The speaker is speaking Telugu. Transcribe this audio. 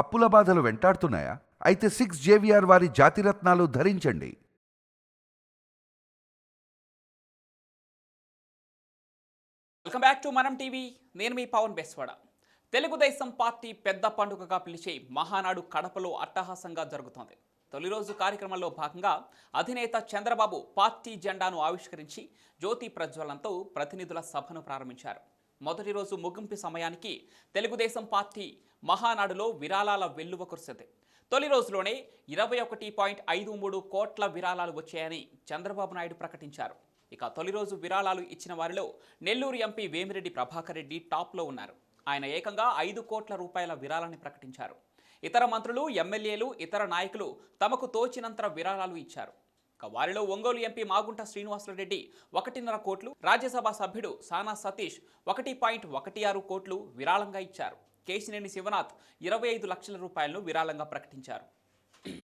అప్పుల బాధలు వెంటాడుతున్నాయా? అయితే సిక్స్ జేవిఆర్ వారి జాతిరత్నాలు ధరించండి. Welcome back to Manam TV. నేను మీ పవన్ బెస్వాడ. తెలుగుదేశం పార్టీ పెద్ద పండుగగా పిలిచే మహానాడు కడపలో అట్టహాసంగా జరుగుతోంది. తొలి రోజు కార్యక్రమంలో భాగంగా అధినేత చంద్రబాబు పార్టీ జెండాను ఆవిష్కరించి జ్యోతి ప్రజ్వలంతో ప్రతినిధుల సభను ప్రారంభించారు. మొదటి రోజు ముగింపు సమయానికి తెలుగుదేశం పార్టీ మహానాడులో విరాళాల వెల్లువ కురిసింది. తొలి రోజులోనే ఇరవై ఒకటి పాయింట్ ఐదు మూడు కోట్ల విరాళాలు వచ్చాయని చంద్రబాబు నాయుడు ప్రకటించారు. ఇక తొలి రోజు విరాళాలు ఇచ్చిన వారిలో నెల్లూరు ఎంపీ వేమిరెడ్డి ప్రభాకర్ రెడ్డి టాప్లో ఉన్నారు. ఆయన ఏకంగా ఐదు కోట్ల రూపాయల విరాళాన్ని ప్రకటించారు. ఇతర మంత్రులు ఎమ్మెల్యేలు ఇతర నాయకులు తమకు తోచినంత విరాళాలు ఇచ్చారు. వారిలో ఒంగోలు ఎంపీ మాగుంట శ్రీనివాసరెడ్డి ఒకటిన్నర కోట్లు రాజ్యసభ సభ్యుడు సానా సతీష్ ఒకటి పాయింట్ ఒకటి ఆరు కోట్లు విరాళంగా ఇచ్చారు. కేశినేని శివనాథ్ ఇరవై ఐదు లక్షల రూపాయలను విరాళంగా ప్రకటించారు.